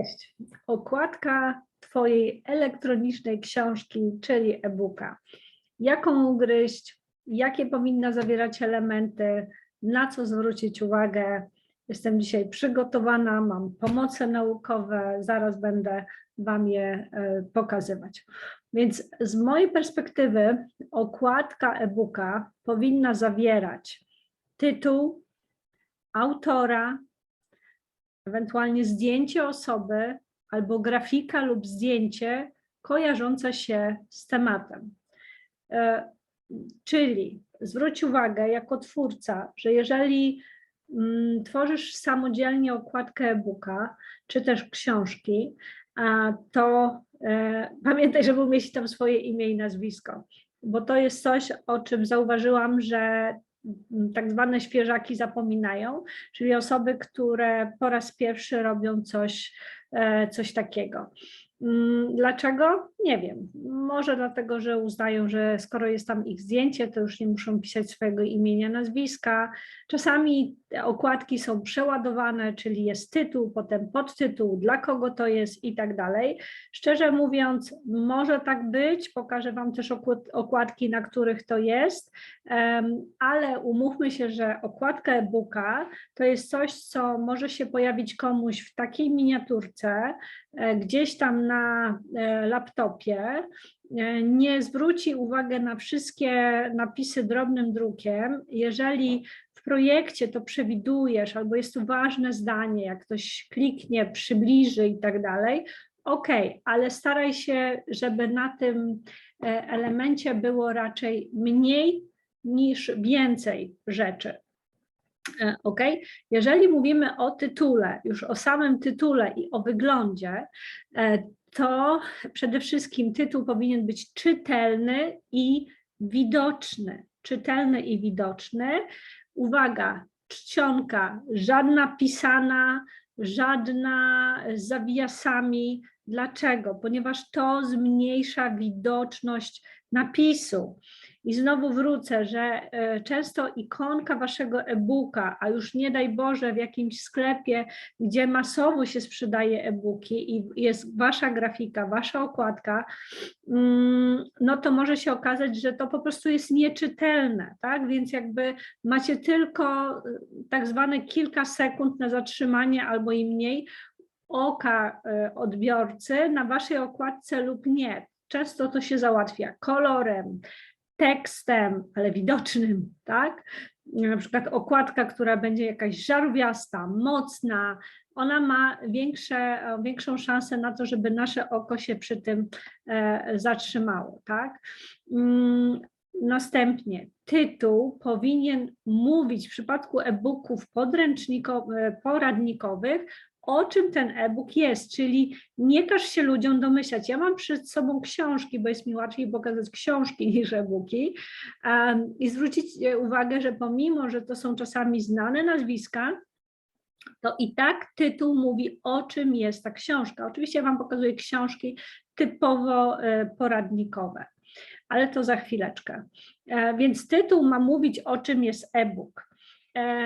Cześć. Okładka Twojej elektronicznej książki, czyli e-booka. Jaką ugryźć, jakie powinna zawierać elementy, na co zwrócić uwagę. Jestem dzisiaj przygotowana, mam pomoce naukowe, zaraz będę Wam je e, pokazywać. Więc z mojej perspektywy okładka e-booka powinna zawierać tytuł, autora, ewentualnie zdjęcie osoby albo grafika lub zdjęcie kojarzące się z tematem. E, Czyli zwróć uwagę jako twórca, że jeżeli mm, tworzysz samodzielnie okładkę e-booka czy też książki, to e, pamiętaj, żeby umieścić tam swoje imię i nazwisko, bo to jest coś, o czym zauważyłam, że tak zwane świeżaki zapominają, czyli osoby, które po raz pierwszy robią coś, e, coś takiego. Mm, Dlaczego? Nie wiem. Może dlatego, że uznają, że skoro jest tam ich zdjęcie, to już nie muszą pisać swojego imienia, nazwiska. Czasami te okładki są przeładowane, czyli jest tytuł, potem podtytuł, dla kogo to jest i tak dalej. Szczerze mówiąc, może tak być. Pokażę Wam też okład- okładki, na których to jest, ale umówmy się, że okładka e-booka to jest coś, co może się pojawić komuś w takiej miniaturce, e, gdzieś tam na e, laptopie, e, nie zwróci uwagi na wszystkie napisy drobnym drukiem. Jeżeli w projekcie to przewidujesz, albo jest tu ważne zdanie, jak ktoś kliknie, przybliży i tak dalej, ok, ale staraj się, żeby na tym e, elemencie było raczej mniej niż więcej rzeczy. E, Ok, jeżeli mówimy o tytule, już o samym tytule i o wyglądzie, e, to przede wszystkim tytuł powinien być czytelny i widoczny. Czytelny i widoczny. Uwaga, czcionka, żadna pisana, żadna z zawiasami. Dlaczego? Ponieważ to zmniejsza widoczność napisu. I znowu wrócę, że e, często ikonka waszego e-booka, a już nie daj Boże w jakimś sklepie, gdzie masowo się sprzedaje e-booki i jest wasza grafika, wasza okładka, mm, no to może się okazać, że to po prostu jest nieczytelne, tak? Więc jakby macie tylko e, tak zwane kilka sekund na zatrzymanie albo i mniej oka e, odbiorcy na waszej okładce lub nie. Często to się załatwia kolorem, tekstem, ale widocznym, tak? Na przykład okładka, która będzie jakaś żarwiasta, mocna, ona ma większe, większą szansę na to, żeby nasze oko się przy tym e, zatrzymało, tak? Mm, Następnie tytuł powinien mówić w przypadku e-booków podręczniko- e, poradnikowych o czym ten e-book jest, czyli nie każ się ludziom domyślać. Ja mam przed sobą książki, bo jest mi łatwiej pokazać książki niż e-booki um, i zwrócić e, uwagę, że pomimo, że to są czasami znane nazwiska, to i tak tytuł mówi, o czym jest ta książka. Oczywiście ja Wam pokazuję książki typowo e, poradnikowe, ale to za chwileczkę. E, Więc tytuł ma mówić, o czym jest e-book.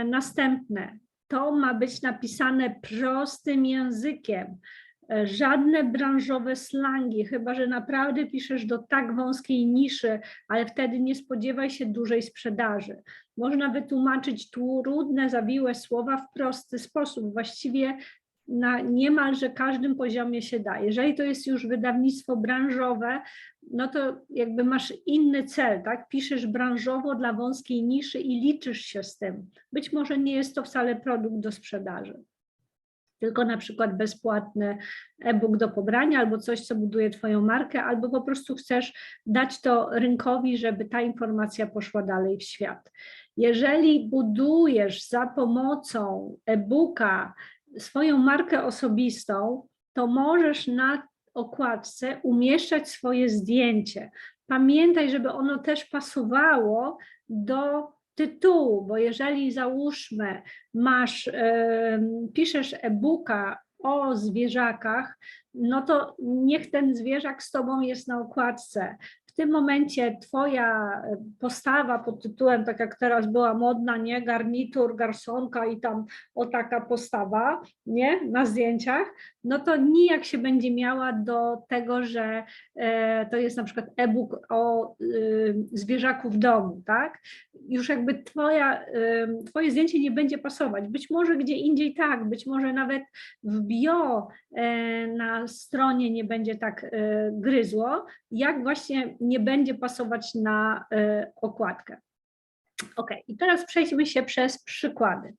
Następne, to ma być napisane prostym językiem. E, Żadne branżowe slangi, chyba że naprawdę piszesz do tak wąskiej niszy, ale wtedy nie spodziewaj się dużej sprzedaży. Można wytłumaczyć trudne, zawiłe słowa w prosty sposób. Właściwie na niemalże każdym poziomie się da. Jeżeli to jest już wydawnictwo branżowe, no to jakby masz inny cel, tak? Piszesz branżowo dla wąskiej niszy i liczysz się z tym. Być może nie jest to wcale produkt do sprzedaży, tylko na przykład bezpłatny e-book do pobrania albo coś, co buduje Twoją markę, albo po prostu chcesz dać to rynkowi, żeby ta informacja poszła dalej w świat. Jeżeli budujesz za pomocą e-booka swoją markę osobistą, to możesz na okładce umieszczać swoje zdjęcie. Pamiętaj, żeby ono też pasowało do tytułu, bo jeżeli załóżmy, masz, em, piszesz e-booka o zwierzakach, no to niech ten zwierzak z tobą jest na okładce. W tym momencie twoja e, postawa pod tytułem, tak jak teraz była modna, nie, garnitur, garsonka i tam o taka postawa, nie, na zdjęciach, no to nijak się będzie miała do tego, że e, to jest na przykład e-book o y, zwierzaku w domu, tak? Już jakby twoja, y, twoje zdjęcie nie będzie pasować. Być może gdzie indziej tak, być może nawet w bio e, na stronie nie będzie tak e, gryzło, jak właśnie nie będzie pasować na e, okładkę. Ok, i teraz przejdźmy się przez przykłady.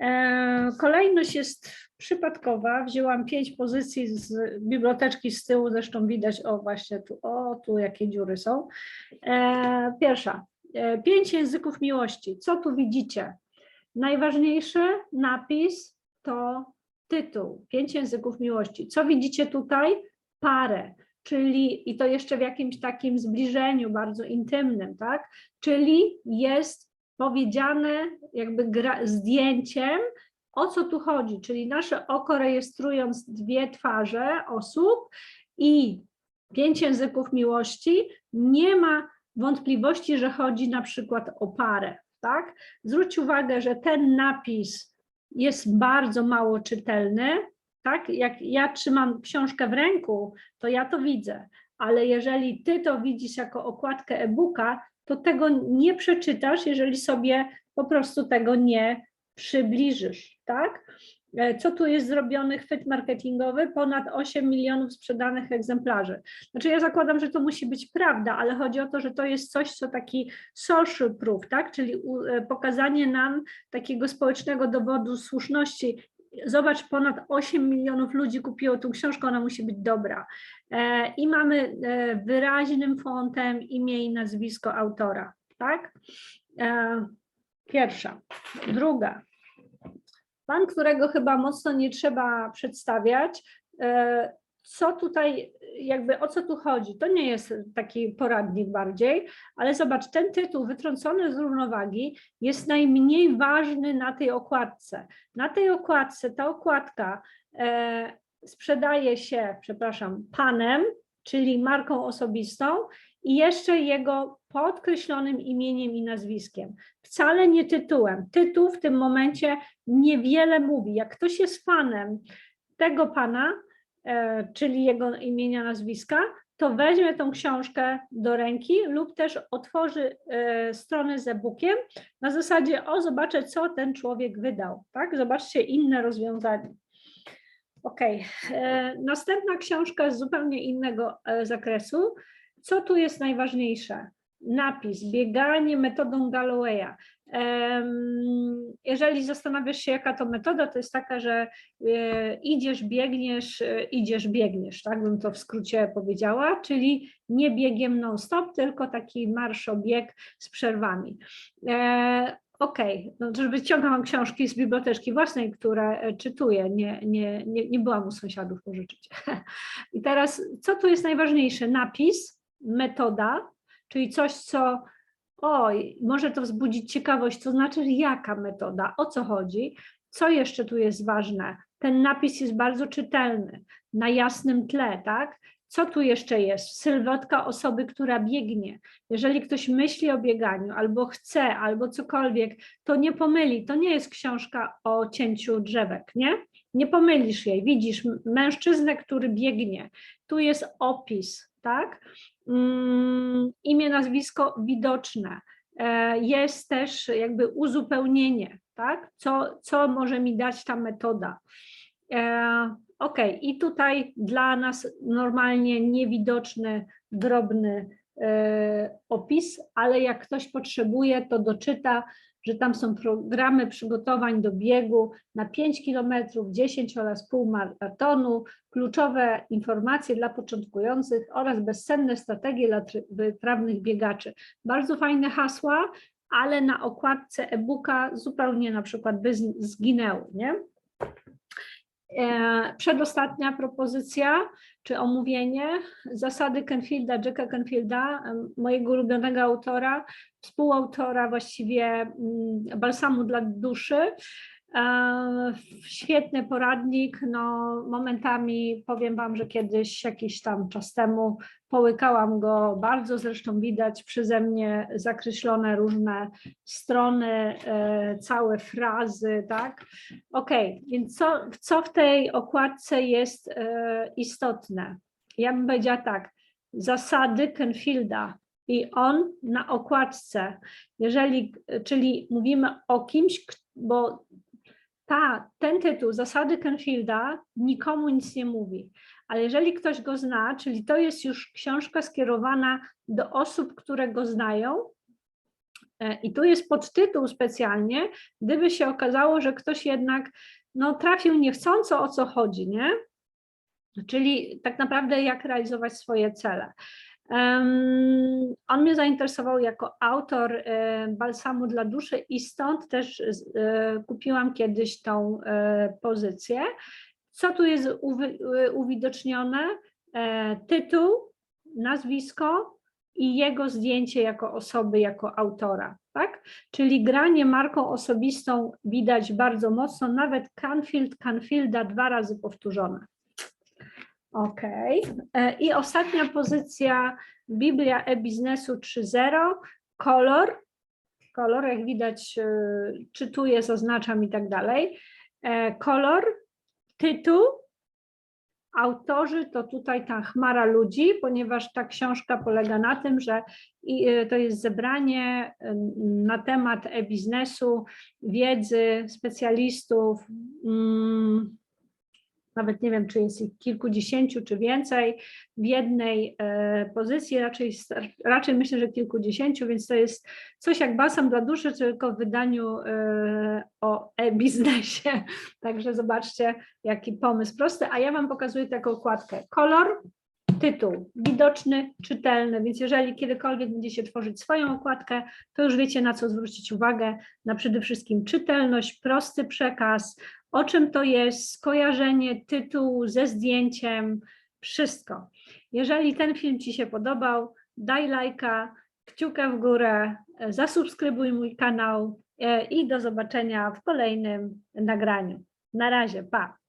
E, Kolejność jest przypadkowa. Wzięłam pięć pozycji z biblioteczki z tyłu, zresztą widać, o właśnie tu, o tu jakie dziury są. E, Pierwsza, pięć języków miłości. Co tu widzicie? Najważniejszy napis to tytuł, pięć języków miłości. Co widzicie tutaj? Parę, czyli i to jeszcze w jakimś takim zbliżeniu bardzo intymnym, tak? Czyli jest powiedziane jakby gra, zdjęciem, o co tu chodzi, czyli nasze oko rejestrując dwie twarze osób i pięć języków miłości, nie ma wątpliwości, że chodzi na przykład o parę, tak? Zwróć uwagę, że ten napis jest bardzo mało czytelny, tak? Jak ja trzymam książkę w ręku, to ja to widzę, ale jeżeli ty to widzisz jako okładkę e-booka, to tego nie przeczytasz, jeżeli sobie po prostu tego nie przybliżysz, tak? E, Co tu jest zrobiony chwyt marketingowy? Ponad 8 milionów sprzedanych egzemplarzy. Znaczy ja zakładam, że to musi być prawda, ale chodzi o to, że to jest coś, co taki social proof, tak? Czyli e, pokazanie nam takiego społecznego dowodu słuszności. Zobacz, ponad 8 milionów ludzi kupiło tą książkę, ona musi być dobra. E, I mamy e, wyraźnym fontem imię i nazwisko autora, tak? E, Pierwsza. Druga. Pan, którego chyba mocno nie trzeba przedstawiać, co tutaj, jakby o co tu chodzi? To nie jest taki poradnik bardziej, ale zobacz, ten tytuł wytrącony z równowagi jest najmniej ważny na tej okładce. Na tej okładce, ta okładka e, sprzedaje się, przepraszam, panem, czyli marką osobistą i jeszcze jego podkreślonym imieniem i nazwiskiem. Wcale nie tytułem. Tytuł w tym momencie niewiele mówi. Jak ktoś jest fanem tego pana, czyli jego imienia, nazwiska, to weźmie tą książkę do ręki lub też otworzy e, stronę z e-bookiem na zasadzie, o zobaczę, co ten człowiek wydał. Tak? Zobaczcie inne rozwiązanie. Ok, następna książka z zupełnie innego e, zakresu. Co tu jest najważniejsze? Napis, bieganie metodą Gallowaya. Jeżeli zastanawiasz się, jaka to metoda, to jest taka, że e, idziesz, biegniesz, e, idziesz, biegniesz, tak bym to w skrócie powiedziała, czyli nie biegiem non-stop, tylko taki marszobieg z przerwami. E, Okej, no żeby wyciągam książki z biblioteczki własnej, które czytuję, nie, nie, nie, nie byłam u sąsiadów pożyczyć. I teraz, co tu jest najważniejsze? Napis, metoda, czyli coś, co oj, może to wzbudzić ciekawość, to znaczy jaka metoda, o co chodzi, co jeszcze tu jest ważne. Ten napis jest bardzo czytelny, na jasnym tle, tak? Co tu jeszcze jest? Sylwetka osoby, która biegnie. Jeżeli ktoś myśli o bieganiu, albo chce, albo cokolwiek, to nie pomyli. To nie jest książka o cięciu drzewek, nie? Nie pomylisz jej. Widzisz mężczyznę, który biegnie. Tu jest opis, tak? Mm, imię, nazwisko widoczne. E, Jest też jakby uzupełnienie, tak? Co, co może mi dać ta metoda? E, Ok, i tutaj dla nas normalnie niewidoczny, drobny e, opis, ale jak ktoś potrzebuje, to doczyta, że tam są programy przygotowań do biegu na 5 km, 10 oraz pół maratonu, kluczowe informacje dla początkujących oraz bezcenne strategie dla wytrawnych biegaczy. Bardzo fajne hasła, ale na okładce e-booka zupełnie na przykład by zginęły, nie? E, Przedostatnia propozycja czy omówienie zasady Kenfielda, Jacka Kenfielda, mojego ulubionego autora, współautora właściwie mm, balsamu dla duszy. Świetny poradnik. No, momentami powiem Wam, że kiedyś, jakiś tam czas temu, połykałam go bardzo. Zresztą widać przeze mnie zakreślone różne strony, e, całe frazy, tak? Ok, więc co, co w tej okładce jest e, istotne? Ja bym powiedziała tak, zasady Kenfielda i on na okładce, jeżeli, czyli mówimy o kimś, bo ta, ten tytuł, Zasady Kenfielda, nikomu nic nie mówi. Ale jeżeli ktoś go zna, czyli to jest już książka skierowana do osób, które go znają, e, i tu jest podtytuł specjalnie, gdyby się okazało, że ktoś jednak no, trafił niechcąco o co chodzi, nie? Czyli tak naprawdę jak realizować swoje cele. On mnie zainteresował jako autor e, balsamu dla duszy i stąd też e, kupiłam kiedyś tą e, pozycję. Co tu jest uwi- uwidocznione? Tytuł, nazwisko i jego zdjęcie jako osoby, jako autora. Tak? Czyli granie marką osobistą widać bardzo mocno, nawet Canfield, Canfielda dwa razy powtórzone. Okej. E, I ostatnia pozycja Biblia e-biznesu 3.0, kolor. Kolor, jak widać, e, czytuję, zaznaczam i tak dalej. E, Kolor, tytuł, autorzy to tutaj ta chmara ludzi, ponieważ ta książka polega na tym, że to jest zebranie na temat e-biznesu, wiedzy specjalistów, mm, nawet nie wiem, czy jest ich kilkudziesięciu, czy więcej w jednej e, pozycji, raczej, raczej myślę, że kilkudziesięciu, więc to jest coś jak balsam dla duszy, tylko w wydaniu e, o e-biznesie. Także zobaczcie, jaki pomysł prosty. A ja Wam pokazuję taką okładkę. Kolor, tytuł, widoczny, czytelny, więc jeżeli kiedykolwiek będziecie tworzyć swoją okładkę, to już wiecie na co zwrócić uwagę, na przede wszystkim czytelność, prosty przekaz, o czym to jest, skojarzenie tytułu ze zdjęciem, wszystko. Jeżeli ten film Ci się podobał, daj lajka, kciuka w górę, zasubskrybuj mój kanał e, i do zobaczenia w kolejnym nagraniu. Na razie, pa!